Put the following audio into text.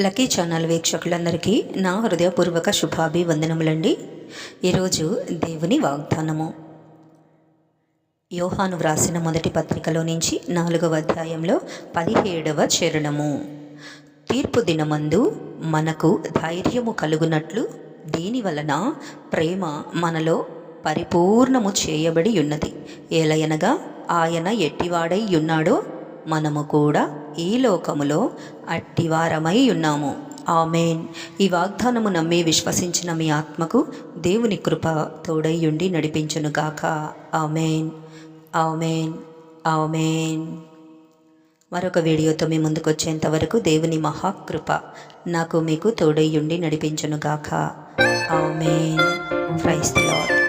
Lucky channel వీక్షకులందరికీ నా హృదయపూర్వక శుభాభివందనములండి. ఈరోజు దేవుని వాగ్దానము. యోహాను వ్రాసిన మొదటి పత్రికలో నుంచి నాలుగవ అధ్యాయంలో పదిహేడవ చరణము. తీర్పు దినమందు మనకు ధైర్యము కలుగునట్లు దీని వలన ప్రేమ మనలో పరిపూర్ణము చేయబడి ఉన్నది. ఏలయనగా ఆయన ఎట్టివాడై ఉన్నాడో మనము కూడా ఈ లోకములో అట్టివారమై ఉన్నాము. ఆమెన్. ఈ వాగ్దానము నమ్మి విశ్వసించిన మీ ఆత్మకు దేవుని కృప తోడయ్యుండి నడిపించునుగాక ఆమెన్. ఆమెన్. ఆమెన్. మరొక వీడియోతో మీ ముందుకు వచ్చేంత వరకు దేవుని మహాకృప నాకు మీకు తోడయ్యుండి నడిపించునుగాక ఆమెన్. క్రైస్తలాడ్